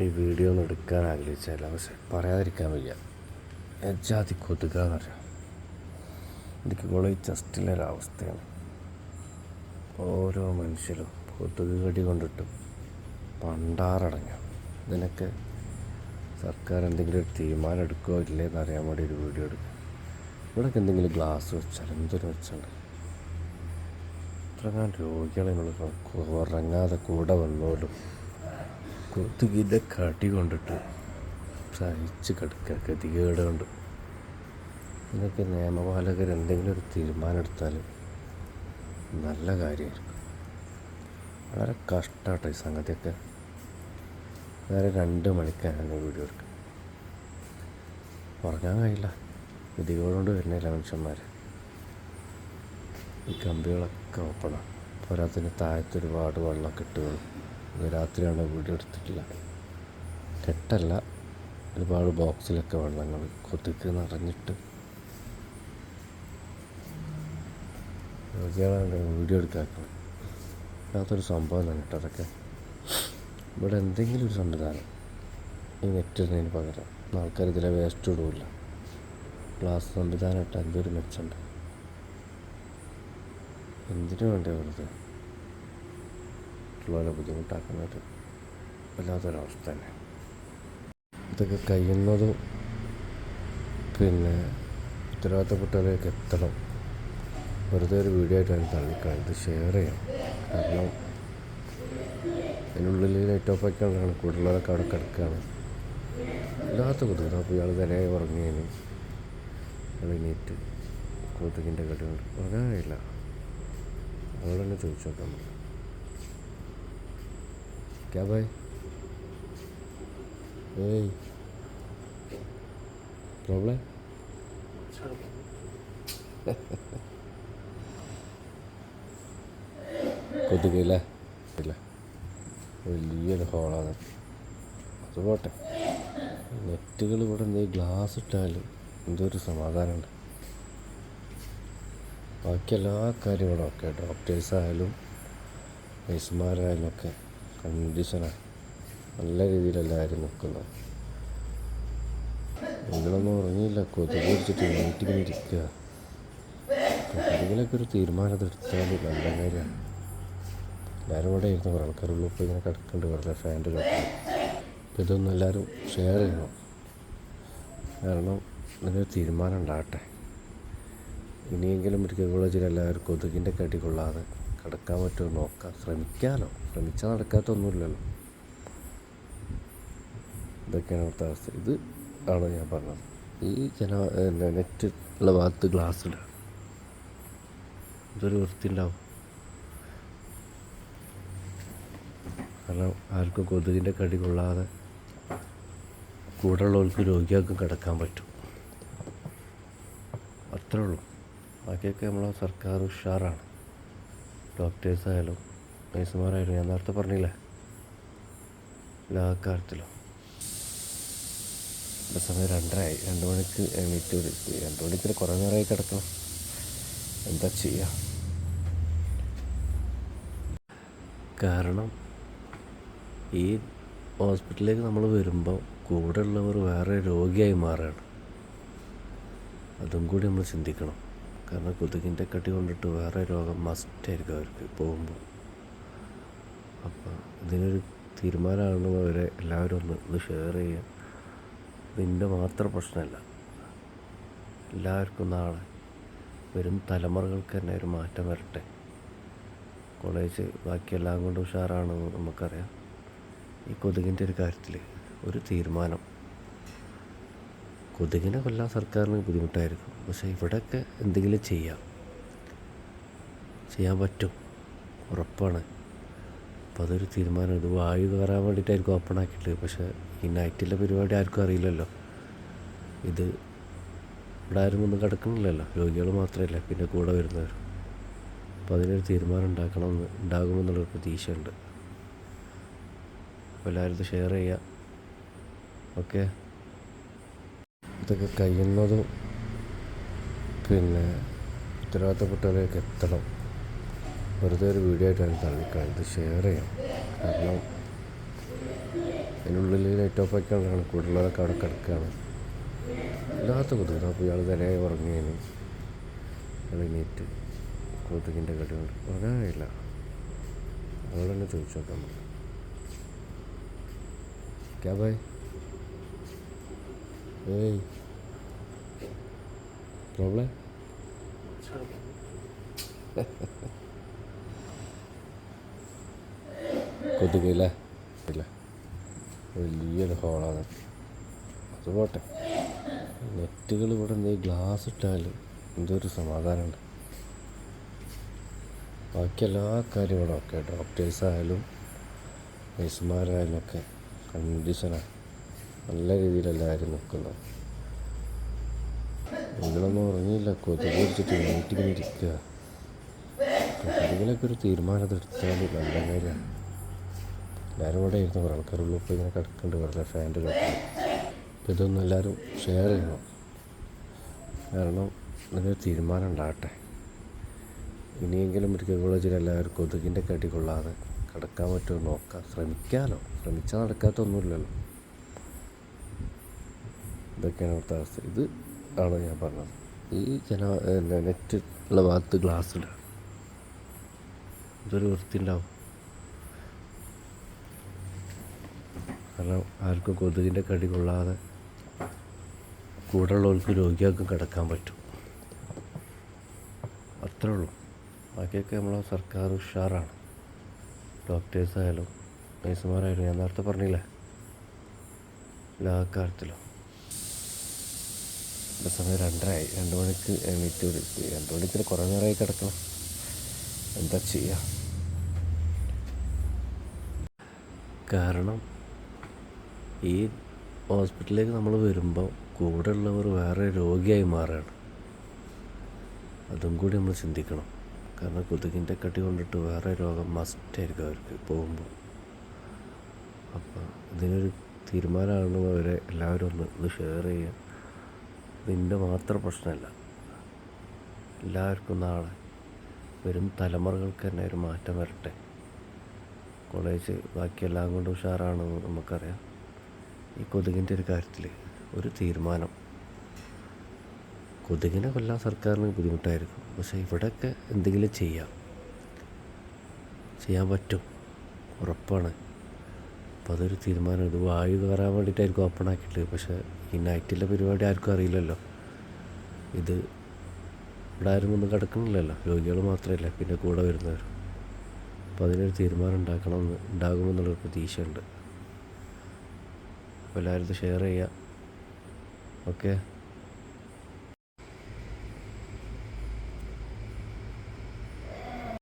ഈ വീഡിയോ ഒന്നും എടുക്കാൻ ആഗ്രഹിച്ചല്ല പക്ഷെ പറയാതിരിക്കാൻ വയ്യ. എജാതി കൊതുകാന്നറിയാം എനിക്ക് കോളേജ് ജസ്റ്റിലൊരവസ്ഥയാണ്. ഓരോ മനുഷ്യരും കൊതുക് കടി കൊണ്ടിട്ട് പണ്ടാറടങ്ങുക ഇതിനൊക്കെ സർക്കാർ എന്തെങ്കിലും ഒരു തീരുമാനം എടുക്കുകയോ ഇല്ലേന്ന് എന്നറിയാൻ വേണ്ടി ഒരു വീഡിയോ എടുക്കും. ഇവിടെയൊക്കെ എന്തെങ്കിലും ഗ്ലാസ് വെച്ചാൽ എന്തൊരു വെച്ചുണ്ട് ഇത്രങ്ങാൻ രോഗികളെ ഉറങ്ങാതെ കൂടെ വന്നോലും കൊതുകിന്റെ കടി കൊണ്ടിട്ട് സഹിച്ച് കിടക്കുക ഗതികേട് കൊണ്ട്. ഇതിനൊക്കെ നിയമപാലകർ എന്തെങ്കിലും ഒരു തീരുമാനം എടുത്താൽ നല്ല കാര്യമായിരിക്കും. വളരെ കഷ്ടമാട്ടോ ഈ സംഗതിയൊക്കെ. നേരെ രണ്ട് മണിക്കാണ് വീഡിയോ എടുക്കുക. ഉറങ്ങാൻ കഴിയില്ല. ഗതികേടുകൊണ്ട് വരുന്നില്ല മനുഷ്യന്മാർ ഈ കമ്പികളൊക്കെ ഓപ്പണാണ് പോരാത്തിന് താഴത്ത് ഒരുപാട് വെള്ളം കെട്ടുകൾ ഇത് രാത്രിയാണ് വീഡിയോ എടുത്തിട്ടില്ല. കെട്ടല്ല ഒരുപാട് ബോക്സിലൊക്കെ വെള്ളങ്ങൾ കൊതുക് നിറഞ്ഞിട്ട്. രോഗികളാണ് വീഡിയോ എടുക്കാക്കുന്നത് അതൊരു സംഭവം തന്നെ കേട്ടോ അതൊക്കെ. ഇവിടെ എന്തെങ്കിലും ഒരു സംവിധാനം ഈ നെറ്റിടുന്നതിന് പകരം. ആൾക്കാർ ഇതിലെ വേസ്റ്റ് ഇടൂല്ല. ക്ലാസ് സംവിധാനം ഇട്ട് എന്തൊരു മെച്ചമുണ്ട്. എന്തിനു വേണ്ടി വെറുതെ? മറ്റുള്ളവരെ ബുദ്ധിമുട്ടാക്കുന്നത് വല്ലാത്തൊരവസ്ഥ തന്നെ. ഇതൊക്കെ കഴിയുന്നതും പിന്നെ ഉത്തരവാദിത്തപ്പെട്ടവരേക്ക് എത്തണം. വെറുതെ ഒരു വീഡിയോ ആയിട്ട് അതിന് തള്ളിക്കണം ഇത് ഷെയർ ചെയ്യണം. കാരണം അതിനുള്ളിൽ ലൈറ്റ് ഓഫ് ആക്കിയാണ് കൂടുതലൊക്കെ അവിടെ കിടക്കുകയാണ്. ഇല്ലാത്ത ബുദ്ധിമുട്ട്. അപ്പോൾ ഇയാൾ തന്നെ ഉറങ്ങിയതിന് ഇയാൾ എണീറ്റ് കൊതുകിന്റെ കടി കൊണ്ട് അതുകൊണ്ട് തന്നെ ചോദിച്ചു നോക്കാം क्या भाई ഏയ് പ്രോബ്ലം കൊതുകില്ല ഇല്ല വലിയൊരു ഹോളാണ് അത് പോട്ടെ നെറ്റുകൾ ഇവിടെ എന്തെങ്കിലും ഗ്ലാസ് ഇട്ടാൽ എന്തൊരു സമാധാനമുണ്ട് ബാക്കി എല്ലാ കാര്യങ്ങളും ഒക്കെ ഡോക്ടേഴ്സ് ആയാലും നഴ്സുമാരായാലും ഒക്കെ കണ്ടീഷനാണ് നല്ല രീതിയിലെല്ലാവരും നിൽക്കുന്നത് നിങ്ങളൊന്നും ഉറങ്ങിയില്ല. കൊതുക് പിടിച്ചിട്ട് വീട്ടിൽ ഇരിക്കുക. എന്തെങ്കിലുമൊക്കെ ഒരു തീരുമാനം എടുത്താൽ നല്ല കാര്യമാണ് എല്ലാവരും കൂടെ ഇരുന്ന് കുറേ ആൾക്കാരുള്ളൂ ഇപ്പോൾ ഇങ്ങനെ കിടക്കുന്നുണ്ട്. വെറുതെ ഫാന്റെ കിടക്കുന്നു അപ്പോൾ ഇതൊന്നും എല്ലാവരും ഷെയർ ചെയ്യണം. കാരണം ഇതിനൊരു തീരുമാനം ഉണ്ടാകട്ടെ. ഇനിയെങ്കിലും മെഡിക്കൽ കോളേജിൽ എല്ലാവരും കൊതുകിന്റെ കടി കൊള്ളാതെ കിടക്കാൻ പറ്റുമോ നോക്കാം ശ്രമിക്കാമല്ലോ ശ്രമിച്ചാൽ നടക്കാത്തൊന്നുമില്ലല്ലോ. ഇതൊക്കെയാണ് ഇവിടുത്തെ അവസ്ഥ. ഇത് ആണ് ഞാൻ പറഞ്ഞത്. ഈ ജന നെറ്റ് ഉള്ള ഭാഗത്ത് ഗ്ലാസ് ഇടുക ഇതൊരു വൃത്തി ഉണ്ടാവും കാരണം ആർക്കും കൊതുകിന്റെ കടി കൊള്ളാതെ കൂടെ ഉള്ളവർക്ക് രോഗികൾക്കും കിടക്കാൻ പറ്റും. അത്രേ ഉള്ളൂ. ബാക്കിയൊക്കെ നമ്മളെ സർക്കാർ ഉഷാറാണ്. ഡോക്ടേഴ്സ് ആയാലും നഴ്സുമാരായാലും ഞാൻ നേരത്തെ പറഞ്ഞില്ലേ? എല്ലാ കാര്യത്തിലും. ഇപ്പം സമയം രണ്ടരയായി രണ്ട് മണിക്ക് എണീറ്റ് രണ്ട് മണിക്ക് കുറേ നേരമായി കിടക്കണം എന്താ ചെയ്യുക കാരണം ഈ ഹോസ്പിറ്റലിലേക്ക് നമ്മൾ വരുമ്പോൾ കൂടെ ഉള്ളവർ വേറെ രോഗിയായി മാറുകയാണ്. അതും കൂടി നമ്മൾ ചിന്തിക്കണം. കാരണം കൊതുകിന്റെ കടി കൊണ്ടിട്ട് വേറെ രോഗം മസ്റ്റായിരിക്കും അവർക്ക് പോകുമ്പോൾ. അപ്പോൾ ഇതിനൊരു തീരുമാനമാണ് അവരെ എല്ലാവരും ഒന്ന് ഇത് ഷെയർ ചെയ്യുക. നിന്റെ മാത്രം പ്രശ്നമല്ല. എല്ലാവർക്കും നാളെ വരും തലമുറകൾക്ക് തന്നെ ഒരു മാറ്റം വരട്ടെ. കോളേജ് ബാക്കിയെല്ലാം കൊണ്ട് ഉഷാറാണെന്ന് നമുക്കറിയാം. ഈ കൊതുകിന്റെ ഒരു കാര്യത്തിൽ ഒരു തീരുമാനം. കൊതുകിനെ കൊല്ലാൻ സർക്കാരിന് ബുദ്ധിമുട്ടായിരിക്കും. പക്ഷേ ഇവിടെയൊക്കെ എന്തെങ്കിലും ചെയ്യാം. ചെയ്യാൻ പറ്റും. ഉറപ്പാണ്. അപ്പോൾ അതൊരു തീരുമാനം. ഇത് വായു കയറാൻ വേണ്ടിയിട്ടായിരിക്കും ഓപ്പൺ ആക്കിയിട്ട് പക്ഷേ ഈ നൈറ്റിലെ പരിപാടി ആർക്കും അറിയില്ലല്ലോ. ഇത് ഇവിടെ ആരും ഒന്നും കിടക്കണില്ലല്ലോ രോഗികൾ മാത്രമല്ല പിന്നെ കൂടെ വരുന്നവർ. അപ്പോൾ അതിനൊരു തീരുമാനം ഉണ്ടാക്കണമെന്ന് ഉണ്ടാകുമെന്നുള്ളൊരു പ്രതീക്ഷയുണ്ട്. അപ്പോൾ എല്ലാവരും ഇത് ഷെയർ ചെയ്യുക. ഓക്കെ ഇതൊക്കെ കഴിയുന്നതും പിന്നെ ഉത്തരവാദിത്തപ്പെട്ടവരേക്ക് എത്തണം. വെറുതെ ഒരു വീഡിയോ ആയിട്ട് ഞാൻ തള്ളിക്കണം ഇത് ഷെയർ ചെയ്യണം. കാരണം അതിനുള്ളിൽ ലൈറ്റ് ഓഫ് ആക്കിയാണ് കൂടുതലൊക്കെ അവിടെ കിടക്കുകയാണ് ഇല്ലാത്ത കൊതുക് അപ്പോൾ ഇയാൾ തലേ ഉറങ്ങിയതിന് എണീറ്റ് കൊതുകിന്റെ കടി കൊണ്ട്. കഴിയില്ല അവളോട് തന്നെ ചോദിച്ചു നോക്കാം നമുക്ക്. ക്യാ ഭായ് ഏയ്. പ്രോബ്ലം കൊതുകില്ല? ഇല്ല. വലിയൊരു ഹോളാണ് അത് പോട്ടെ. നെറ്റുകൾ ഇവിടെ എന്തെങ്കിലും ഗ്ലാസ് ഇട്ടാൽ എന്തൊരു സമാധാനമുണ്ട്. ബാക്കി എല്ലാ കാര്യങ്ങളും ഒക്കെ ഡോക്ടേഴ്സ് ആയാലും നഴ്സുമാരായാലും ഒക്കെ കണ്ടീഷനാണ് നല്ല രീതിയിലെല്ലാവരും നിൽക്കുന്നത് നിങ്ങളൊന്നും ഉറങ്ങിയില്ല. കൊതുക് പിടിച്ചിട്ട് വീട്ടിങ്ങനെ ഇരിക്കുക. കൊതുകിലൊക്കെ ഒരു തീരുമാനം എടുത്താൽ നല്ല കാര്യമാണ്. എല്ലാവരും കൂടെ ഇരുന്ന് കുറേ ആൾക്കാരുള്ളൂ ഇപ്പോൾ ഇങ്ങനെ കിടക്കുന്നുണ്ട്. വെറുതെ ഫാന്റെ കിടക്കുന്നു അപ്പോൾ ഇതൊന്നും എല്ലാവരും ഷെയർ ചെയ്യണം. കാരണം ഇതിനൊരു തീരുമാനം ഉണ്ടാകട്ടെ. ഇനിയെങ്കിലും മെഡിക്കൽ കോളേജിൽ എല്ലാവരും കൊതുകിന്റെ കടി കൊള്ളാതെ കിടക്കാൻ പറ്റുമോ നോക്കാം. ശ്രമിക്കാമല്ലോ ശ്രമിച്ചാൽ നടക്കാത്തൊന്നുമില്ലല്ലോ. ഇതൊക്കെയാണ് ഇവിടുത്തെ അവസ്ഥ. ഇത് ആണ് ഞാൻ പറഞ്ഞത്. ഈ ജന നെറ്റ് ഉള്ള ഭാഗത്ത് ഗ്ലാസ് ഇടുക ഇതൊരു വൃത്തി ഉണ്ടാവും കാരണം ആർക്കും കൊതുകിന്റെ കടി കൊള്ളാതെ കൂടെയുള്ളവർക്ക് രോഗികൾക്കും കിടക്കാൻ പറ്റും. അത്രേ ഉള്ളൂ. ബാക്കിയൊക്കെ നമ്മളെ സർക്കാർ ഉഷാറാണ്. ഡോക്ടേഴ്സായാലും നഴ്സുമാരായാലും ഞാൻ നേരത്തെ പറഞ്ഞില്ലേ? എല്ലാ കാര്യത്തിലും. ഇപ്പം സമയം രണ്ടരയായി. രണ്ട് മണിക്ക് എണീറ്റ് രണ്ട് മണിക്ക് കുറേ നേരമായി കിടക്കണം എന്താ ചെയ്യുക കാരണം ഈ ഹോസ്പിറ്റലിലേക്ക് നമ്മൾ വരുമ്പോൾ കൂടെ ഉള്ളവർ വേറെ രോഗിയായി മാറുകയാണ്. അതും കൂടി നമ്മൾ ചിന്തിക്കണം. കാരണം കൊതുകിന്റെ കട്ടി കൊണ്ടിട്ട് വേറെ രോഗം മസ്റ്റായിരിക്കും അവർക്ക് പോകുമ്പോൾ. അപ്പോൾ ഇതിനൊരു തീരുമാനമാണ് അവരെ എല്ലാവരും ഒന്ന് ഒന്ന് ഷെയർ ചെയ്യുക ഇതിന്റെ മാത്രം പ്രശ്നമല്ല. എല്ലാവർക്കും നാളെ വരും തലമുറകൾക്ക് തന്നെ ഒരു മാറ്റം വരട്ടെ. കോളേജ് ബാക്കിയെല്ലാം കൊണ്ട് ഉഷാറാണെന്ന് നമുക്കറിയാം. ഈ കൊതുകിന്റെ ഒരു കാര്യത്തിൽ ഒരു തീരുമാനം. കൊതുകിനെ കൊല്ലാൻ സർക്കാരിന് ബുദ്ധിമുട്ടായിരിക്കും. പക്ഷേ ഇവിടെയൊക്കെ എന്തെങ്കിലും ചെയ്യാം. ചെയ്യാൻ പറ്റും. ഉറപ്പാണ്. അപ്പോൾ അതൊരു തീരുമാനം ഇത് വായു കയറാൻ വേണ്ടിയിട്ടായിരിക്കും ഓപ്പൺ ആക്കിയിട്ട് പക്ഷേ ഈ നൈറ്റിലെ പരിപാടി ആർക്കും അറിയില്ലല്ലോ. ഇത് ഇവിടെ ആരും ഒന്നും കിടക്കണില്ലല്ലോ രോഗികൾ മാത്രമല്ല പിന്നെ കൂടെ വരുന്നവർ അപ്പോൾ അതിനൊരു തീരുമാനം ഉണ്ടാക്കണമെന്ന് ഉണ്ടാകുമെന്നുള്ളൊരു പ്രതീക്ഷയുണ്ട്. അപ്പോൾ എല്ലാവരും ഷെയർ ചെയ്യുക. ഓക്കെ